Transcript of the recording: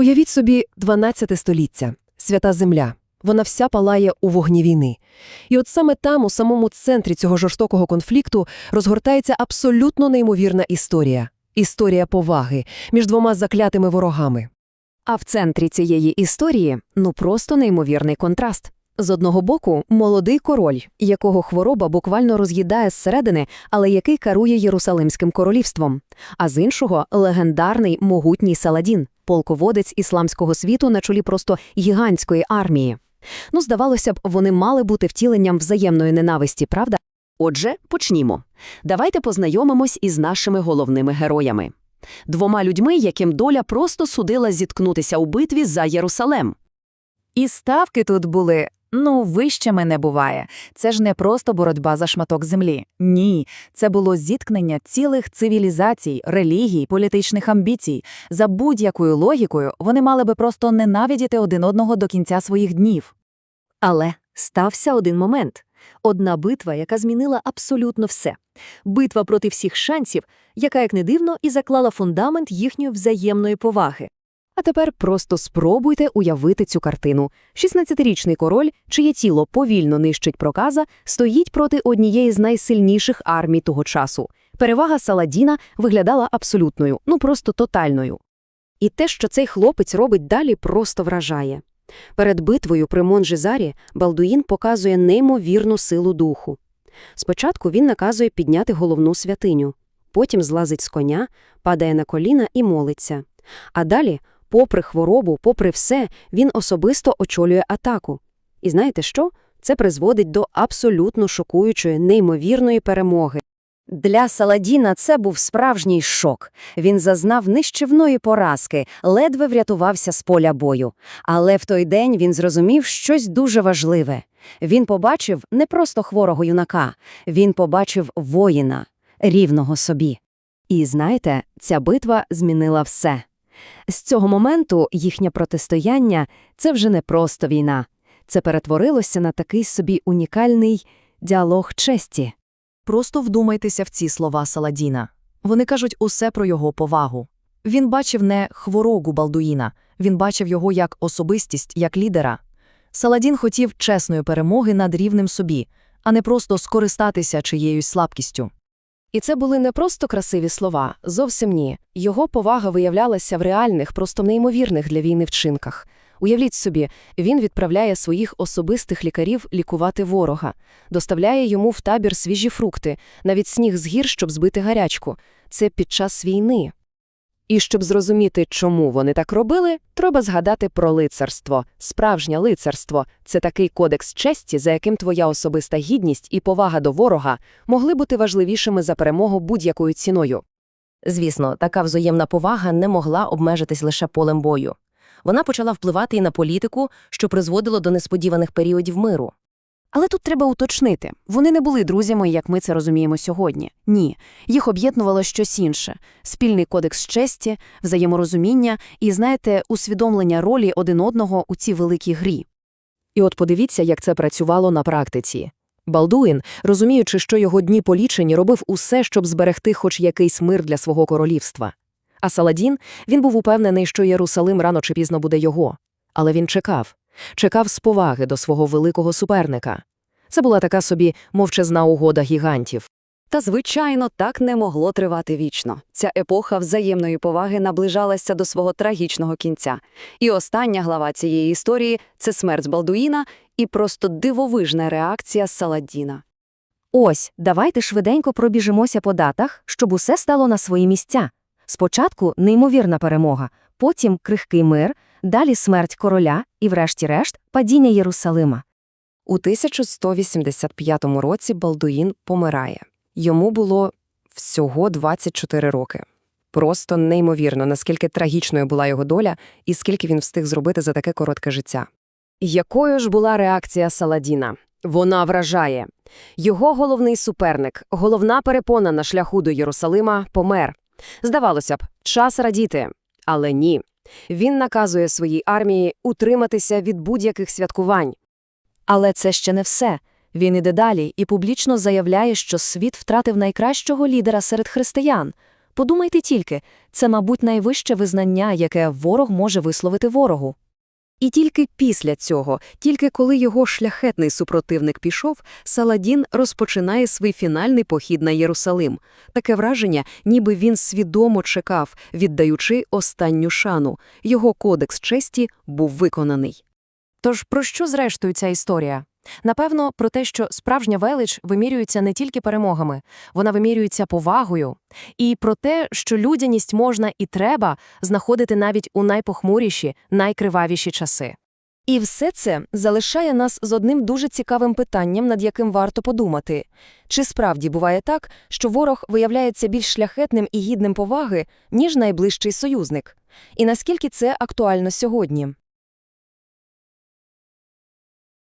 Уявіть собі 12 століття, свята земля. Вона вся палає у вогні війни. І от саме там, у самому центрі цього жорстокого конфлікту, розгортається абсолютно неймовірна історія. Історія поваги між двома заклятими ворогами. А в центрі цієї історії ну просто неймовірний контраст. З одного боку, молодий король, якого хвороба буквально роз'їдає зсередини, але який керує Єрусалимським королівством. А з іншого легендарний могутній Саладін, полководець ісламського світу на чолі просто гігантської армії. Ну, здавалося б, вони мали бути втіленням взаємної ненависті, правда? Отже, почнімо. Давайте познайомимось із нашими головними героями. Двома людьми, яким доля просто судила зіткнутися у битві за Єрусалем. І ставки тут були, ну, вищими не буває. Це ж не просто боротьба за шматок землі. Ні, це було зіткнення цілих цивілізацій, релігій, політичних амбіцій. За будь-якою логікою вони мали би просто ненавидіти один одного до кінця своїх днів. Але стався один момент. Одна битва, яка змінила абсолютно все. Битва проти всіх шансів, яка, як не дивно, і заклала фундамент їхньої взаємної поваги. А тепер просто спробуйте уявити цю картину. 16-річний король, чиє тіло повільно нищить проказа, стоїть проти однієї з найсильніших армій того часу. Перевага Саладіна виглядала абсолютною, ну просто тотальною. І те, що цей хлопець робить далі, просто вражає. Перед битвою при Монжизарі Балдуїн показує неймовірну силу духу. Спочатку він наказує підняти головну святиню, потім злазить з коня, падає на коліна і молиться. А далі, попри хворобу, попри все, він особисто очолює атаку. І знаєте що? Це призводить до абсолютно шокуючої, неймовірної перемоги. Для Саладіна це був справжній шок. Він зазнав нищівної поразки, ледве врятувався з поля бою. Але в той день він зрозумів щось дуже важливе. Він побачив не просто хворого юнака, він побачив воїна, рівного собі. І знаєте, ця битва змінила все. З цього моменту їхнє протистояння – це вже не просто війна. Це перетворилося на такий собі унікальний діалог честі. Просто вдумайтеся в ці слова Саладіна. Вони кажуть усе про його повагу. Він бачив не хворогу Балдуїна, він бачив його як особистість, як лідера. Саладін хотів чесної перемоги над рівним собі, а не просто скористатися чиєюсь слабкістю. І це були не просто красиві слова, зовсім ні. Його повага виявлялася в реальних, просто неймовірних для війни вчинках. Уявіть собі, він відправляє своїх особистих лікарів лікувати ворога, доставляє йому в табір свіжі фрукти, навіть сніг з гір, щоб збити гарячку. Це під час війни. І щоб зрозуміти, чому вони так робили, треба згадати про лицарство. Справжнє лицарство – це такий кодекс честі, за яким твоя особиста гідність і повага до ворога могли бути важливішими за перемогу будь-якою ціною. Звісно, така взаємна повага не могла обмежитись лише полем бою. Вона почала впливати і на політику, що призводило до несподіваних періодів миру. Але тут треба уточнити. Вони не були друзями, як ми це розуміємо сьогодні. Ні. Їх об'єднувало щось інше. Спільний кодекс честі, взаєморозуміння і, знаєте, усвідомлення ролі один одного у цій великій грі. І от подивіться, як це працювало на практиці. Балдуїн, розуміючи, що його дні полічені, робив усе, щоб зберегти хоч якийсь мир для свого королівства. А Саладін, він був упевнений, що Єрусалим рано чи пізно буде його. Але він чекав. Чекав з поваги до свого великого суперника. Це була така собі мовчазна угода гігантів. Та, звичайно, так не могло тривати вічно. Ця епоха взаємної поваги наближалася до свого трагічного кінця. І остання глава цієї історії – це смерть Балдуїна і просто дивовижна реакція Саладіна. Ось, давайте швиденько пробіжимося по датах, щоб усе стало на свої місця. Спочатку неймовірна перемога, потім крихкий мир, далі смерть короля і, врешті-решт, падіння Єрусалима. У 1185 році Балдуїн помирає. Йому було всього 24 роки. Просто неймовірно, наскільки трагічною була його доля і скільки він встиг зробити за таке коротке життя. Якою ж була реакція Саладіна? Вона вражає. Його головний суперник, головна перепона на шляху до Єрусалима, помер. Здавалося б, час радіти. Але ні. Він наказує своїй армії утриматися від будь-яких святкувань. Але це ще не все. Він іде далі і публічно заявляє, що світ втратив найкращого лідера серед християн. Подумайте тільки, це, мабуть, найвище визнання, яке ворог може висловити ворогу. І тільки після цього, тільки коли його шляхетний супротивник пішов, Саладін розпочинає свій фінальний похід на Єрусалим. Таке враження, ніби він свідомо чекав, віддаючи останню шану. Його кодекс честі був виконаний. Тож про що зрештою ця історія? Напевно, про те, що справжня велич вимірюється не тільки перемогами, вона вимірюється повагою, і про те, що людяність можна і треба знаходити навіть у найпохмуріші, найкривавіші часи. І все це залишає нас з одним дуже цікавим питанням, над яким варто подумати. Чи справді буває так, що ворог виявляється більш шляхетним і гідним поваги, ніж найближчий союзник? І наскільки це актуально сьогодні?